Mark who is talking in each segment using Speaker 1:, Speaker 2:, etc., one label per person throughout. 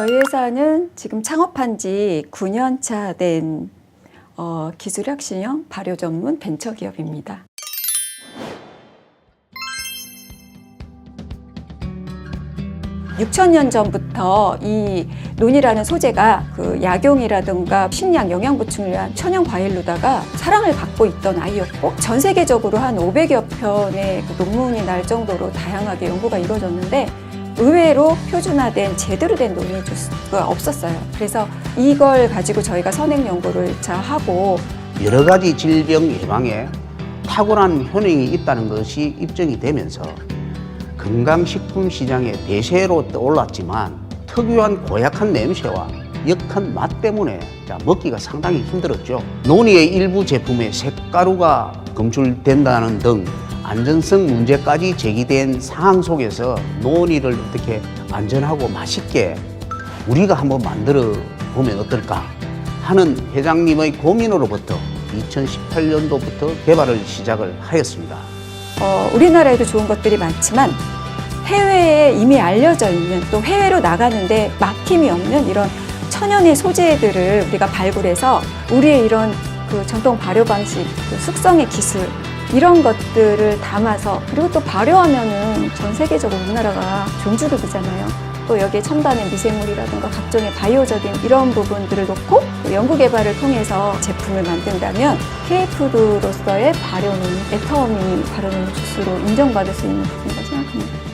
Speaker 1: 저희 회사는 지금 창업한 지 9년 차된 어, 기술혁신형 발효 전문 벤처 기업입니다. (6 0 0 0년 전부터 이 논이라는 소재가 그 약용이라든가 식량 영양 보충을 위한 천연 과일로다가 사랑을 받고 있던 아이였고 전 세계적으로 한 500여 편의 그 논문이 날 정도로 다양하게 연구가 이루어졌는데 의외로 표준화된 제대로 된 논의 주스가 없었어요. 그래서 이걸 가지고 저희가 선행 연구를 자 하고
Speaker 2: 여러 가지 질병 예방에 탁월한 효능이 있다는 것이 입증이 되면서 건강식품 시장의 대세로 떠올랐지만 특유한 고약한 냄새와 역한 맛 때문에 자, 먹기가 상당히 힘들었죠. 논의의 일부 제품에 색가루가 검출된다는 등 안전성 문제까지 제기된 상황 속에서 논의를 어떻게 안전하고 맛있게 우리가 한번 만들어 보면 어떨까 하는 회장님의 고민으로부터 2018년도부터 개발을 시작을 하였습니다.
Speaker 1: 어, 우리나라에도 좋은 것들이 많지만 해외에 이미 알려져 있는 또 해외로 나가는데 막힘이 없는 이런 천연의 소재들을 우리가 발굴해서 우리의 이런 그 전통 발효 방식, 그 숙성의 기술 이런 것들을 담아서 그리고 또 발효하면은 전 세계적으로 우리나라가 종주국이잖아요. 또 여기에 첨단의 미생물이라든가 각종의 바이오적인 이런 부분들을 놓고 또 연구 개발을 통해서 제품을 만든다면 K푸드로서의 발효는 애터미 발효는 주스로 인정받을 수 있는 부분이라고 생각합니다.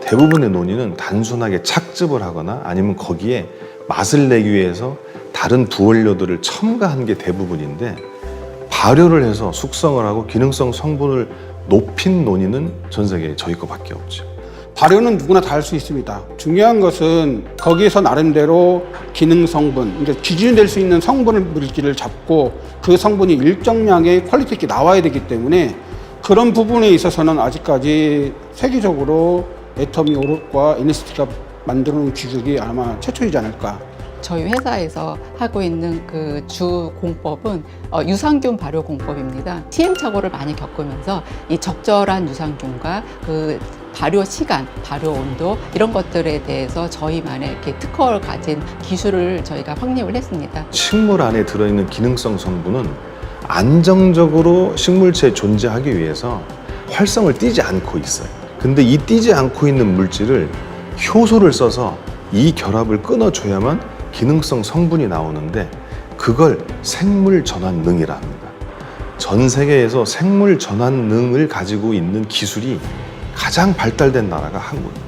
Speaker 3: 대부분의 논의는 단순하게 착즙을 하거나 아니면 거기에 맛을 내기 위해서 다른 부원료들을 첨가한 게 대부분인데 발효를 해서 숙성을 하고 기능성 성분을 높인 논의는 전 세계에 저희 거밖에 없죠.
Speaker 4: 발효는 누구나 다 할 수 있습니다. 중요한 것은 거기에서 나름대로 기능 성분, 이제 기준이 될 수 있는 성분을 물질을 잡고 그 성분이 일정량의 퀄리티 있게 나와야 되기 때문에 그런 부분에 있어서는 아직까지 세계적으로 애터미 오롯과 NST가 만들어 놓은 기술이 아마 최초이지 않을까.
Speaker 5: 저희 회사에서 하고 있는 그 주 공법은 어, 유산균 발효 공법입니다. 시행착오를 많이 겪으면서 이 적절한 유산균과 그 발효 시간, 발효 온도 이런 것들에 대해서 저희만의 이렇게 특허를 가진 기술을 저희가 확립을 했습니다.
Speaker 3: 식물 안에 들어있는 기능성 성분은 안정적으로 식물체에 존재하기 위해서 활성을 띠지 않고 있어요. 근데 이 띠지 않고 있는 물질을 효소를 써서 이 결합을 끊어줘야만 기능성 성분이 나오는데 그걸 생물 전환 능이라 합니다. 전 세계에서 생물 전환 능을 가지고 있는 기술이 가장 발달된 나라가 한국입니다.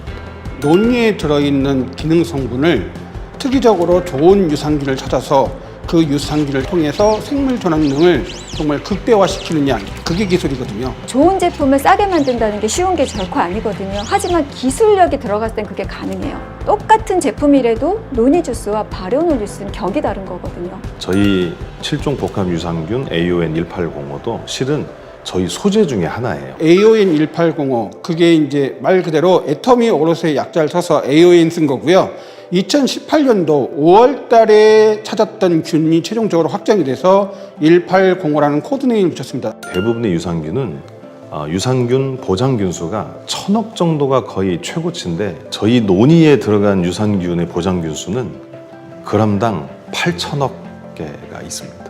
Speaker 4: 논리에 들어있는 기능 성분을 특이적으로 좋은 유산균을 찾아서 그 유산균을 통해서 생물 전환능을 정말 극대화시키느냐 그게 기술이거든요.
Speaker 1: 좋은 제품을 싸게 만든다는 게 쉬운 게 결코 아니거든요. 하지만 기술력이 들어갔을 땐 그게 가능해요. 똑같은 제품이라도 논이 주스와 발효 논 주스는 격이 다른 거거든요.
Speaker 3: 저희 7종 복합 유산균 AON 1805도 실은 저희 소재 중에 하나예요.
Speaker 4: AON 1805 그게 이제 말 그대로 애터미 오롯의 약자를 써서 AON 쓴 거고요. 2018년도 5월 달에 찾았던 균이 최종적으로 확정이 돼서 1805라는 코드네임을 붙였습니다.
Speaker 3: 대부분의 유산균은 어, 유산균 보장균 수가 천억 정도가 거의 최고치인데 저희 논의에 들어간 유산균의 보장균 수는 그람당 8천억 개가 있습니다.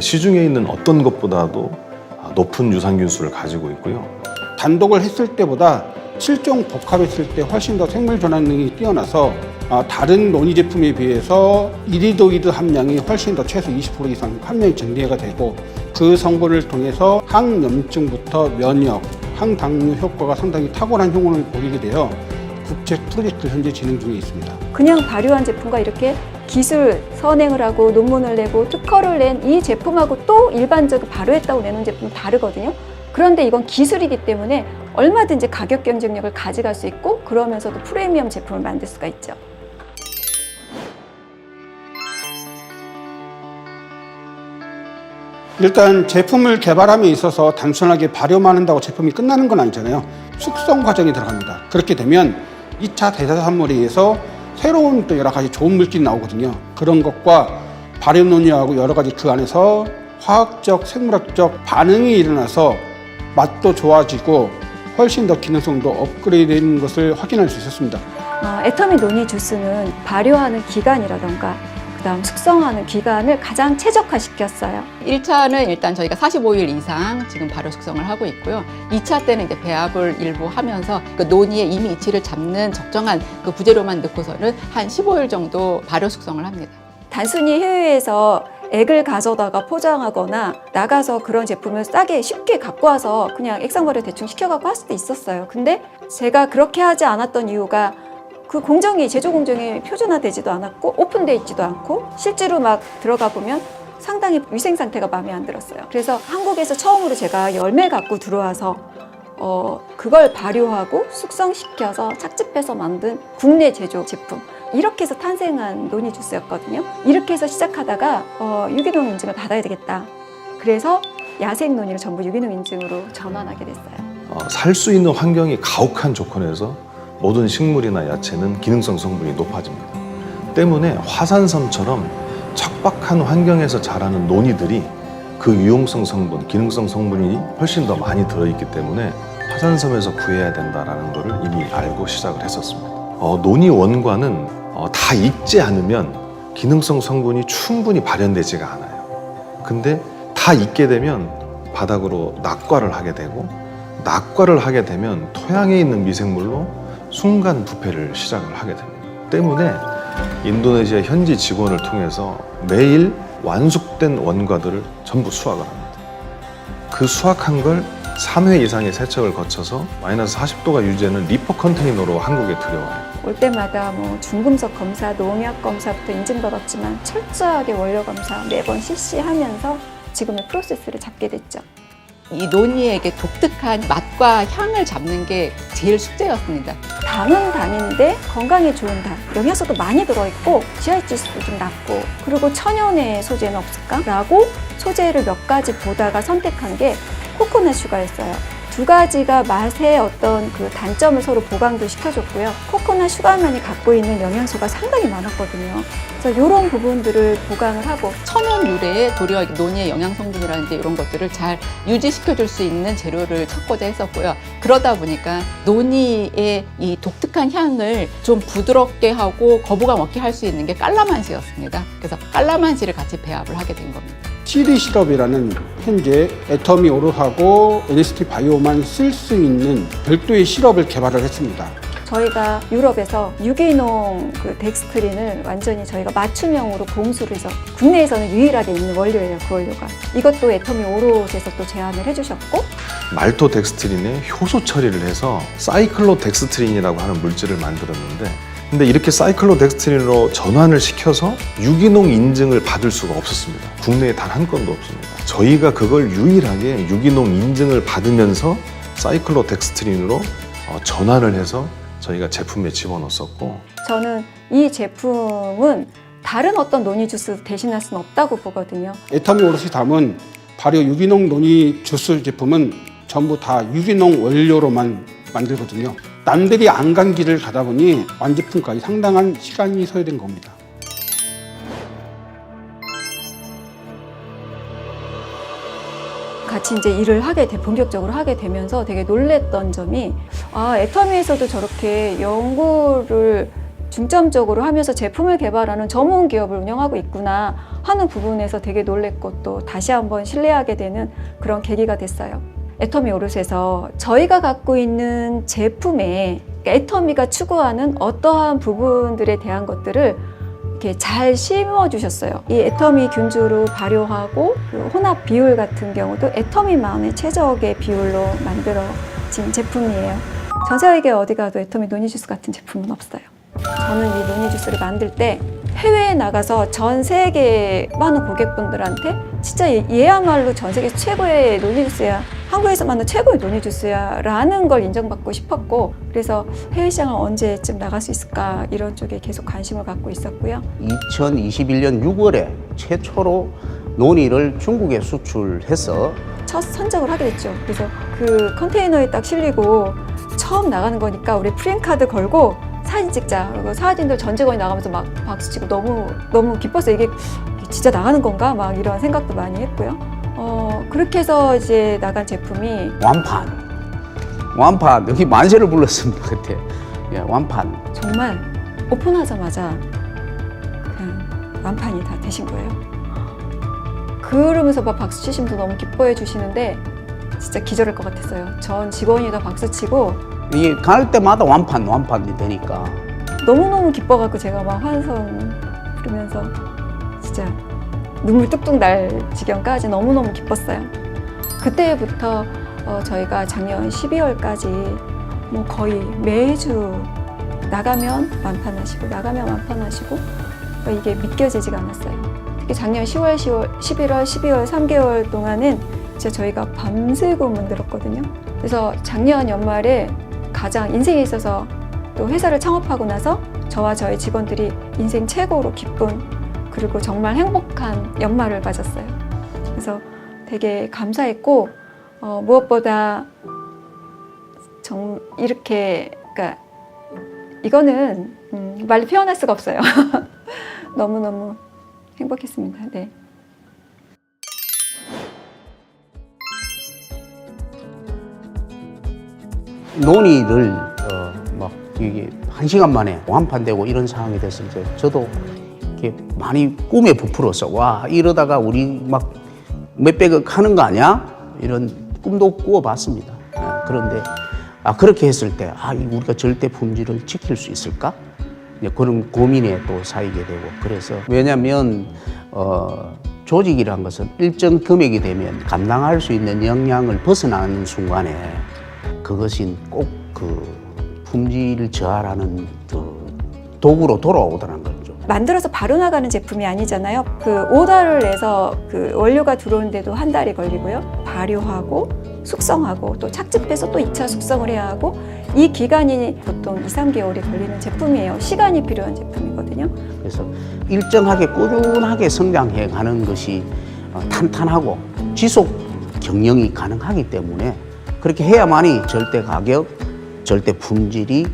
Speaker 3: 시중에 있는 어떤 것보다도 아, 높은 유산균 수를 가지고 있고요.
Speaker 4: 단독을 했을 때보다 7종 복합했을 때 훨씬 더 생물 전환 능이 뛰어나서 아, 다른 논이 제품에 비해서 이리도이드 함량이 훨씬 더 최소 20% 이상 함량이 증대가 되고 그 성분을 통해서 항염증부터 면역, 항당뇨 효과가 상당히 탁월한 효능을 보이게 되어 국제 프로젝트 현재 진행 중에 있습니다.
Speaker 1: 그냥 발효한 제품과 이렇게 기술 선행을 하고 논문을 내고 특허를 낸 이 제품하고 또 일반적으로 발효했다고 내는 제품은 다르거든요. 그런데 이건 기술이기 때문에 얼마든지 가격 경쟁력을 가져갈 수 있고 그러면서도 프리미엄 제품을 만들 수가 있죠.
Speaker 4: 일단 제품을 개발함에 있어서 단순하게 발효만 한다고 제품이 끝나는 건 아니잖아요. 숙성 과정이 들어갑니다. 그렇게 되면 2차 대사산물에 의해서 새로운 또 여러 가지 좋은 물질이 나오거든요. 그런 것과 발효 논의하고 여러 가지 그 안에서 화학적, 생물학적 반응이 일어나서 맛도 좋아지고 훨씬 더 기능성도 업그레이드된 것을 확인할 수 있었습니다.
Speaker 1: 어, 애터미 논이 주스는 발효하는 기간이라던가 그 다음 숙성하는 기간을 가장 최적화시켰어요.
Speaker 5: 1차는 일단 저희가 45일 이상 지금 발효 숙성을 하고 있고요. 2차 때는 이제 배합을 일부 하면서 그 논이의 이미 이치를 잡는 적정한 그 부재료만 넣고서는 한 15일 정도 발효 숙성을 합니다.
Speaker 1: 단순히 해외에서 액을 가져다가 포장하거나 나가서 그런 제품을 싸게 쉽게 갖고 와서 그냥 액상발효 대충 시켜갖고 할 수도 있었어요. 근데 제가 그렇게 하지 않았던 이유가 그 공정이 제조 공정이 표준화되지도 않았고 오픈돼 있지도 않고 실제로 막 들어가 보면 상당히 위생 상태가 마음에 안 들었어요. 그래서 한국에서 처음으로 제가 열매 갖고 들어와서 어, 그걸 발효하고 숙성시켜서 착즙해서 만든 국내 제조 제품. 이렇게 해서 탄생한 논이 주스였거든요. 이렇게 해서 시작하다가 어, 유기농 인증을 받아야 되겠다. 그래서 야생 논이를 전부 유기농 인증으로 전환하게 됐어요.
Speaker 3: 살수 있는 환경이 가혹한 조건에서 모든 식물이나 야채는 기능성 성분이 높아집니다. 때문에 화산섬처럼 척박한 환경에서 자라는 논이들이 그 유용성 성분, 기능성 성분이 훨씬 더 많이 들어있기 때문에 화산섬에서 구해야 된다라는 것을 이미 알고 시작을 했었습니다. 어, 논이 원과는 어, 다 익지 않으면 기능성 성분이 충분히 발현되지가 않아요. 근데 다 익게 되면 바닥으로 낙과를 하게 되고 낙과를 하게 되면 토양에 있는 미생물로 순간 부패를 시작을 하게 됩니다. 때문에 인도네시아 현지 직원을 통해서 매일 완숙된 원과들을 전부 수확을 합니다. 그 수확한 걸 3회 이상의 세척을 거쳐서 마이너스 40도가 유지되는 리퍼 컨테이너로 한국에 들여와요.
Speaker 1: 올 때마다 뭐 중금속 검사, 농약 검사부터 인증받았지만 철저하게 원료 검사 매번 실시하면서 지금의 프로세스를 잡게 됐죠.
Speaker 5: 이 논이에게 독특한 맛과 향을 잡는 게 제일 숙제였습니다.
Speaker 1: 당은 당인데 건강에 좋은 당, 영양소도 많이 들어있고 GI 지수도 좀 낮고 그리고 천연의 소재는 없을까라고 소재를 몇 가지 보다가 선택한 게 코코넛 슈가였어요. 두 가지가 맛의 어떤 그 단점을 서로 보강도 시켜줬고요. 코코넛 슈가만이 갖고 있는 영양소가 상당히 많았거든요. 그래서 이런 부분들을 보강을 하고
Speaker 5: 천연 유래의 도리어 논이의 영양 성분이라든지 이런 것들을 잘 유지시켜 줄 수 있는 재료를 찾고자 했었고요. 그러다 보니까 논이의 이 독특한 향을 좀 부드럽게 하고 거부감 없게 할 수 있는 게 깔라만시였습니다. 그래서 깔라만시를 같이 배합을 하게 된 겁니다.
Speaker 4: CD 시럽이라는 현재 애터미 오르하고 NST 바이오만 쓸 수 있는 별도의 시럽을 개발을 했습니다.
Speaker 1: 저희가 유럽에서 유기농 그 덱스트린을 완전히 저희가 맞춤형으로 공수를 해서 국내에서는 유일하게 있는 원료예요, 그 원료가. 이것도 애터미 오롯에서 또 제안을 해주셨고
Speaker 3: 말토 덱스트린에 효소 처리를 해서 사이클로 덱스트린이라고 하는 물질을 만들었는데 근데 이렇게 사이클로덱스트린으로 전환을 시켜서 유기농 인증을 받을 수가 없었습니다. 국내에 단 한 건도 없습니다. 저희가 그걸 유일하게 유기농 인증을 받으면서 사이클로덱스트린으로 어, 전환을 해서 저희가 제품에 집어넣었었고
Speaker 1: 저는 이 제품은 다른 어떤 논이 주스 대신할 수는 없다고 보거든요.
Speaker 4: 애터미 오롯이 담은 발효 유기농 논이 주스 제품은 전부 다 유기농 원료로만 만들거든요. 남들이 안 간 길을 가다 보니 완제품까지 상당한 시간이 소요된 겁니다.
Speaker 1: 같이 이제 일을 하게 돼 본격적으로 하게 되면서 되게 놀랬던 점이 아 애터미에서도 저렇게 연구를 중점적으로 하면서 제품을 개발하는 전문 기업을 운영하고 있구나 하는 부분에서 되게 놀랬고 또 다시 한번 신뢰하게 되는 그런 계기가 됐어요. 애터미 오롯에서 저희가 갖고 있는 제품에 애터미가 추구하는 어떠한 부분들에 대한 것들을 이렇게 잘 심어 주셨어요. 이 애터미 균주로 발효하고 그 혼합 비율 같은 경우도 애터미만의 최적의 비율로 만들어진 제품이에요. 전 세계 어디 가도 애터미 노니 주스 같은 제품은 없어요. 저는 이 노니 주스를 만들 때 해외에 나가서 전 세계 많은 고객분들한테 진짜 얘- 얘야말로 전 세계 최고의 노니 주스야. 한국에서 만든 최고의 노니 주스야. 라는 걸 인정받고 싶었고, 그래서 해외 시장을 언제쯤 나갈 수 있을까 이런 쪽에 계속 관심을 갖고 있었고요.
Speaker 2: 2021년 6월에 최초로 논의를 중국에 수출해서
Speaker 1: 첫 선정을 하게 됐죠. 그래서 그 컨테이너에 딱 실리고 처음 나가는 거니까 우리 프랭카드 걸고 사진 찍자. 그리고 사진들 전 직원이 나가면서 막 박수 치고 너무 너무 기뻐서 이게 진짜 나가는 건가 막 이런 생각도 많이 했고요. 어 그렇게 해서 이제 나간 제품이
Speaker 2: 완판 완판 여기 만세를 불렀습니다 그때. 예, 완판.
Speaker 1: 정말 오픈하자마자 그냥 완판이 다 되신 거예요. 그러면서 막 박수 치신 분 너무 기뻐해 주시는데 진짜 기절할 것 같았어요. 전 직원이 다 박수 치고
Speaker 2: 이게 갈 때마다 완판 완판이 되니까
Speaker 1: 너무너무 기뻐갖고 제가 막 환성 부르면서 진짜 눈물 뚝뚝 날 지경까지 너무너무 기뻤어요. 그때부터 어, 저희가 작년 12월까지 뭐 거의 매주 나가면 완판하시고 나가면 완판하시고 그러니까 이게 믿겨지지가 않았어요. 특히 작년 10월, 10월, 11월, 12월 3개월 동안은 진짜 저희가 밤새고 만들었거든요. 그래서 작년 연말에 가장 인생에 있어서 또 회사를 창업하고 나서 저와 저희 직원들이 인생 최고로 기쁜 그리고 정말 행복한 연말을 맞았어요. 그래서 되게 감사했고 어, 무엇보다 정 이렇게 그러니까 이거는 음, 말로 표현할 수가 없어요. 너무 너무 행복했습니다. 네.
Speaker 2: 논의를 어, 막 이게 한 시간 만에 완판되고 이런 상황이 됐을 때 저도 이렇게 많이 꿈에 부풀어서 와 이러다가 우리 막 몇백억 하는 거 아니야? 이런 꿈도 꾸어봤습니다. 예, 그런데 아 그렇게 했을 때 아 우리가 절대 품질을 지킬 수 있을까? 그런 고민에 또 쌓이게 되고 그래서 왜냐하면 어, 조직이란 것은 일정 금액이 되면 감당할 수 있는 역량을 벗어나는 순간에 그것이 꼭 그 품질을 저하라는 그 도구로 돌아오더라는 거죠.
Speaker 1: 만들어서 바로 나가는 제품이 아니잖아요. 그 오더를 내서 그 원료가 들어오는데도 한 달이 걸리고요. 발효하고 숙성하고 또 착즙해서 또 2차 숙성을 해야 하고 이 기간이 보통 2, 3개월이 걸리는 제품이에요. 시간이 필요한 제품이거든요.
Speaker 2: 그래서 일정하게 꾸준하게 성장해 가는 것이 어, 탄탄하고 지속 경영이 가능하기 때문에 그렇게 해야만이 절대 가격, 절대 품질이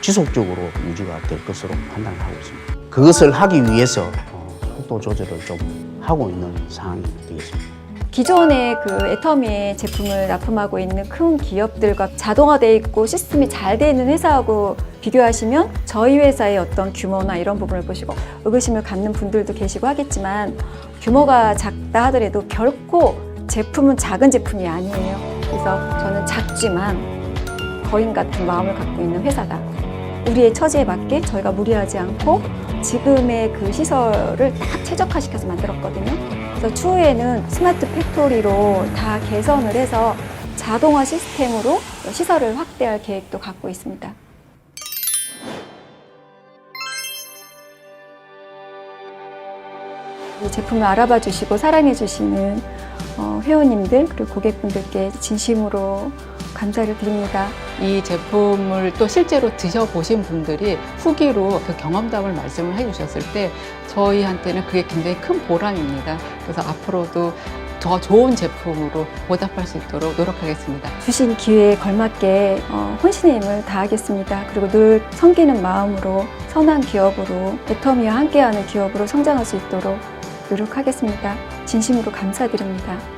Speaker 2: 지속적으로 유지가 될 것으로 판단을 하고 있습니다. 그것을 하기 위해서 어, 속도 조절을 좀 하고 있는 상황이 되겠습니다.
Speaker 1: 기존의 그 애터미의 제품을 납품하고 있는 큰 기업들과 자동화되어 있고 시스템이 잘 되어 있는 회사하고 비교하시면 저희 회사의 어떤 규모나 이런 부분을 보시고 의구심을 갖는 분들도 계시고 하겠지만 규모가 작다 하더라도 결코 제품은 작은 제품이 아니에요. 그래서 저는 작지만 거인 같은 마음을 갖고 있는 회사다. 우리의 처지에 맞게 저희가 무리하지 않고 지금의 그 시설을 딱 최적화시켜서 만들었거든요. 그래서 추후에는 스마트 팩토리로 다 개선을 해서 자동화 시스템으로 시설을 확대할 계획도 갖고 있습니다. 이 제품을 알아봐 주시고 사랑해 주시는 어, 회원님들 그리고 고객분들께 진심으로 감사를 드립니다.
Speaker 5: 이 제품을 또 실제로 드셔보신 분들이 후기로 그 경험담을 말씀을 해주셨을 때 저희한테는 그게 굉장히 큰 보람입니다. 그래서 앞으로도 더 좋은 제품으로 보답할 수 있도록 노력하겠습니다.
Speaker 1: 주신 기회에 걸맞게 어, 혼신의 힘을 다하겠습니다. 그리고 늘 섬기는 마음으로 선한 기업으로 애터미와 함께하는 기업으로 성장할 수 있도록 노력하겠습니다. 진심으로 감사드립니다.